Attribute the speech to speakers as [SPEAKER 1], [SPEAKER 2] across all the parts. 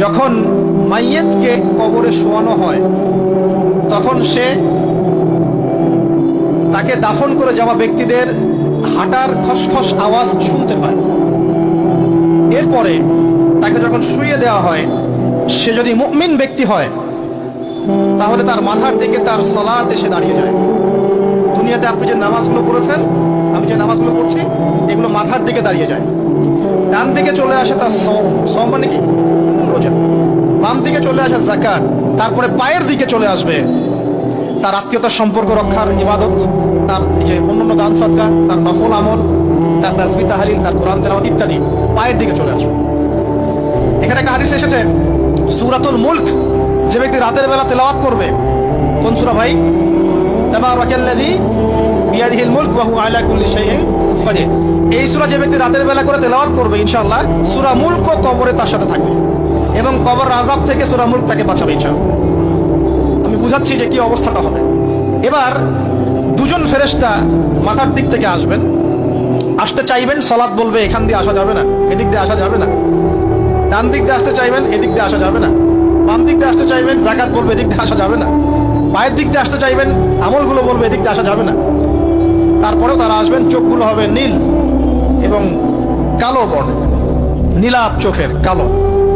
[SPEAKER 1] যখন মাইয়েতকে কবরে শোয়ানো হয়, তখন সে তাকে দাফন করে যাওয়া ব্যক্তিদের হাঁটার খসখস আওয়াজ শুনতে পায়। এরপরে তাকে যখন শুয়ে দেওয়া হয়, সে যদি মুমিন ব্যক্তি হয়, তাহলে তার মাথার দিকে তার সলাত এসে দাঁড়িয়ে যায়। দুনিয়াতে আপনি যে নামাজগুলো পড়েছেন, আমি যে নামাজগুলো পড়ছি, এগুলো মাথার দিকে দাঁড়িয়ে যায়। ডান দিকে চলে আসে তার সম সম মানে কি? রোজা বাম দিকে চলে আসে জাকাত তারপরে পায়ের দিকে চলে আসবে। তার আত্মীয়তার সম্পর্ক রক্ষার ইবাদত, তার যে অন্যান্য দান সদকা তার নফল আমল, তার তাসবি তাহালিল, তার কোরআন, তেলাওয়াত ইত্যাদি পায়ের দিকে চলে আসবে। এখানে একটা হাদিস এসেছে, সূরাতুল মুলক, যে ব্যক্তি রাতের বেলা তেলাওয়াত করবে, কোন সূরা ভাই? তাবারাকাল্লাযী বিয়াদিহিল মুলক ওয়া হুয়া কুল্লি শাইইন এই সূরা যে ব্যক্তি রাতের বেলা করে তেলাওয়াত করবে, ইনশাআল্লাহ, সূরা মুলক কবরে তার সাথে থাকবে। এবং কবর আযাব থেকে সূরা মুলক তাকে বাঁচাবে, ইনশাআল্লাহ। আমি বুঝাচ্ছি যে কি অবস্থাটা হবে। এবার দুজন ফেরেশতা মাথার দিক থেকে আসবেন। আসতে চাইবেন সলাদ বলবে, এখান দিয়ে আসা যাবে না, এদিক দিয়ে আসা যাবে না। ডান দিক দিয়ে আসতে চাইবেন, এদিক দিয়ে আসা যাবে না। বাম দিক দিয়ে আসতে চাইবেন, জাকাত বলবে, এদিক দিয়ে আসা যাবে না। পায়ের দিক দিয়ে আসতে চাইবেন, আমলগুলো বলবে, এদিক দিয়ে আসা যাবে না। তারপরেও তারা আসবেন, চোখগুলো হবে নীল এবং কালো বর্ণ নীলাপ চোখের, কালো।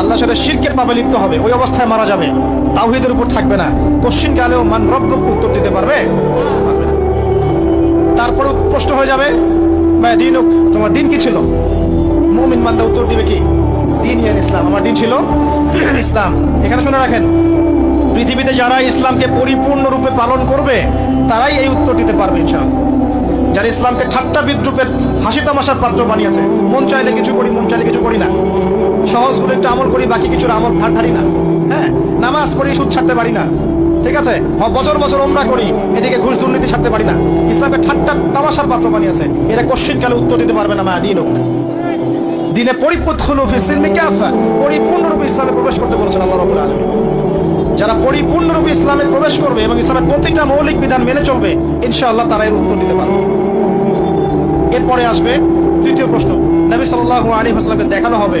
[SPEAKER 1] আল্লাহর সাথে শিরকের পাবে লিপ্ত হবে, ওই অবস্থায় মারা যাবে। তাওহিদের উপর থাকবে না। কোশ্চিন কালেও মান রব্বকে উত্তর দিতে পারবে। তারপরে প্রশ্ন হয়ে যাবে, ভাই দিন তোমার দিন কি ছিল? মুমিন বান্দা উত্তর দিবে কি? দিন ইয়ার ইসলাম। আমার দিন ছিল ইসলাম। এখানে শুনে রাখেন, পৃথিবীতে যারা ইসলামকে পরিপূর্ণরূপে পালন করবে, তারাই এই উত্তর দিতে পারবে ইনশাআল্লাহ। যারা ইসলামকে ঠাট্টা বিদ্রুপের হাসি তামাশার পাত্র বানিয়েছে, মন চাইলে কিছু করি, মন চাইলে কিছু করি না। সহজ করে একটু আমল করি, বাকি কিছুর আমল ধার ধারি না। হ্যাঁ নামাজ পড়ি, সুদ ছাড়তে পারি না। ঠিক আছে? বছর বছর ওমরা করি, এদিকে ঘুষ দুর্নীতি ছাড়তে পারি না। ইসলামকে ঠাট্টা তামাশার পাত্র বানিয়েছে। এরা কোশ্চিন কালে উত্তর দিতে পারবে না মা দিন দিনে হলো ফিসিলমি পরিপূর্ণরূপে ইসলামে প্রবেশ করতে বলেছেন আল্লাহ রাব্বুল আলামিন। যারা পরিপূর্ণরূপে ইসলামে প্রবেশ করবে এবং ইসলামের প্রতিটা মৌলিক বিধান মেনে চলবে, ইনশাআল্লাহ তারা এর উত্তর দিতে পারবে। এরপরে আসবে তৃতীয় প্রশ্ন। নবী সাল্লাল্লাহু আলাইহি ওয়াসাল্লামকে দেখানো হবে।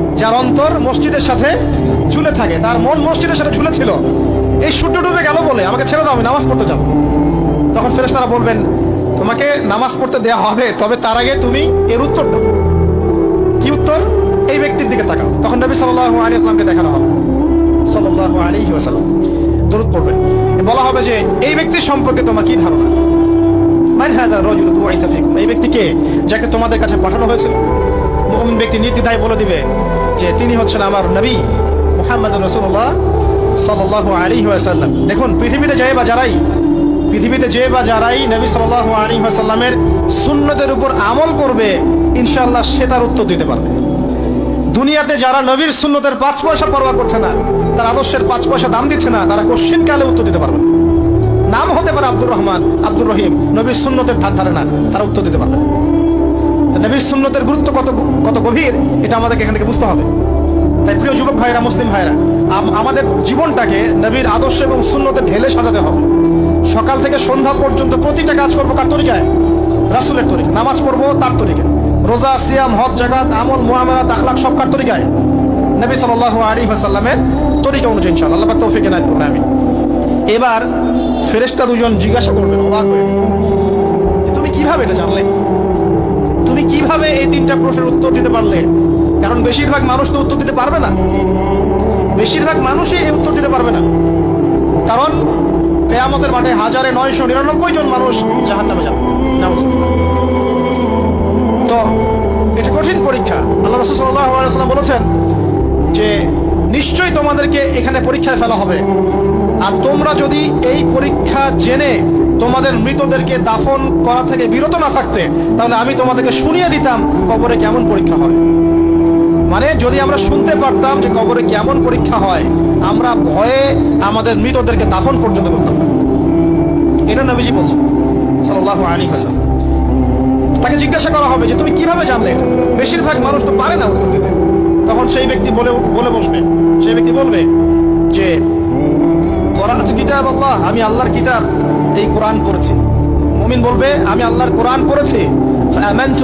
[SPEAKER 1] যার অন্তর মসজিদের সাথে ঝুলে থাকে, তার মন মসজিদের সাথে ঝুলে ছিল এই সূর্য ডুবে গেল বলে, আমাকে ছেড়ে দাও, আমি নামাজ পড়তে যাব। তখন ফেরেশতারা বলবেন, তোমাকে নামাজ পড়তে দেয়া হবে, তবে তার আগে তুমি এর উত্তর দাও। কি উত্তর? এই ব্যক্তির দিকে তাকাও। তখন নবী সাল্লাল্লাহু আলাইহি ওয়াসাল্লামকে দেখানো হবে। সাল্লাল্লাহু আলাইহি ওয়াসাল্লাম। দরুদ পড়বেন। বলা হবে যে, এই ব্যক্তির সম্পর্কে তোমার কি ধারণা? এই ব্যক্তিকে যাকে তোমাদের কাছে পাঠানো হয়েছিল। ব্যক্তি নির্দ্বিধায় বলে দিবে যে তিনি হচ্ছেন আমার নবী মুহাম্মদ রাসূলুল্লাহ সাল্লাল্লাহু আলাইহি ওয়াসাল্লাম। দেখুন, পৃথিবীতে যে বা যারাই, পৃথিবীতে যে বা যারাই নবী সাল্লাল্লাহু আলাইহি ওয়াসাল্লামের সুন্নতের উপর আমল করবে, ইনশাআল্লাহ সে তার উত্তর দিতে পারবে। দুনিয়াতে যারা নবীর সুন্নতের পাঁচ পয়সা পরোয়া করছে না, তার আদর্শের পাঁচ পয়সা দাম দিচ্ছে না, তারা কোশ্চিন কালে উত্তর দিতে পারবে নাম হতে পারে আব্দুর রহমান, আব্দুর রহিম, নবীর সুন্নতের ধার ধারে না, তারা উত্তর দিতে পারবে নবীর সুন্নতের গুরুত্ব কত কত গভীর, এটা আমাদেরকে এখান থেকে বুঝতে হবে। তাই প্রিয় যুবক ভাইরা, মুসলিম ভাইরা আমাদের জীবনটাকে নবীর আদর্শ এবং সুন্নতে ঢেলে সাজাতে হবে। সকাল থেকে সন্ধ্যা পর্যন্ত প্রতিটা কাজ করব কার তরিকায়? রাসুলের তরিকা নামাজ পড়ব তার তরিকায়। রোজা, সিয়াম, হজ জাগাত আমল, মুআমালাত, আখলাক সব কার তরিকায়? নবী সাল্লাল্লাহু আলাইহি ওয়াসাল্লামের তরিকা অনুযায়ী ইনশাআল্লাহ। আল্লাহ তৌফিক এনায়েত করুন, আমিন। এবার ফেরেশতা দুজন জিজ্ঞাসা করবেন, অবাক হয়ে। তুমি কীভাবে এটা জানলে? তুমি কীভাবে এই তিনটা প্রশ্নের উত্তর দিতে পারলে? কারণ বেশিরভাগ মানুষ তো উত্তর দিতে পারবে না। বেশিরভাগ মানুষই এই উত্তর দিতে পারবে না। কারণ কেয়ামতের মাঠে হাজারে নয়শো নিরানব্বই জন মানুষ জাহান নামে যাবে। তো, এটা কঠিন পরীক্ষা। আল্লাহ রসুল সাল্লাম বলেছেন যে, নিশ্চয়ই তোমাদেরকে এখানে পরীক্ষায় ফেলা হবে। আর তোমরা যদি এই পরীক্ষা জেনে তোমাদের মৃতদেরকে দাফন করা থেকে বিরত না থাকতে, তাহলে আমি তোমাদেরকে শুনিয়ে দিতাম কবরে কেমন পরীক্ষা হয়। মানে যদি আমরা শুনতে পারতাম যে কবরে কেমন পরীক্ষা হয়, আমরা ভয়ে আমাদের মৃতদেরকে দাফন পর্যন্ত করতাম। এটা নবীজি ওয়াসাল্লাম। তাকে জিজ্ঞাসা করা হবে যে, তুমি কীভাবে জানলে বেশিরভাগ মানুষ তো পারে না উত্তর দিতে। তখন সেই ব্যক্তি বলে বলে বসবে। সেই ব্যক্তি বলবে যে কিতাব আল্লাহ, আমি আল্লাহর কিতাব। এই কোরআন পড়েছি। মুমিন বলবে, আমি আল্লাহর কোরআন পড়েছি।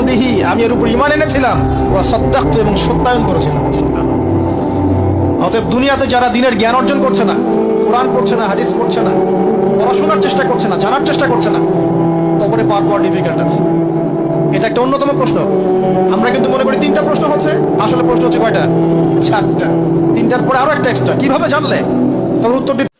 [SPEAKER 1] বিহি আমি এর উপর ঈমান এনেছিলাম। ওয়া সাদ্দাকতু এবং সত্যায়ন করেছিলাম অতএব দুনিয়াতে যারা দিনের জ্ঞান অর্জন করছে না, কোরআন পড়ছে না, হাদিস পড়ছে না, পড়াশোনার চেষ্টা করছে না, জানার চেষ্টা করছে না পাওয়ার পর ডিফিকাল্ট আছে। এটা একটা অন্যতম প্রশ্ন। আমরা কিন্তু মনে করি তিনটা প্রশ্ন হচ্ছে। আসলে প্রশ্ন হচ্ছে কয়টা? চারটা। তিনটার পরে আরও একটা এক্সট্রা কীভাবে জানলে? তখন উত্তর দিতে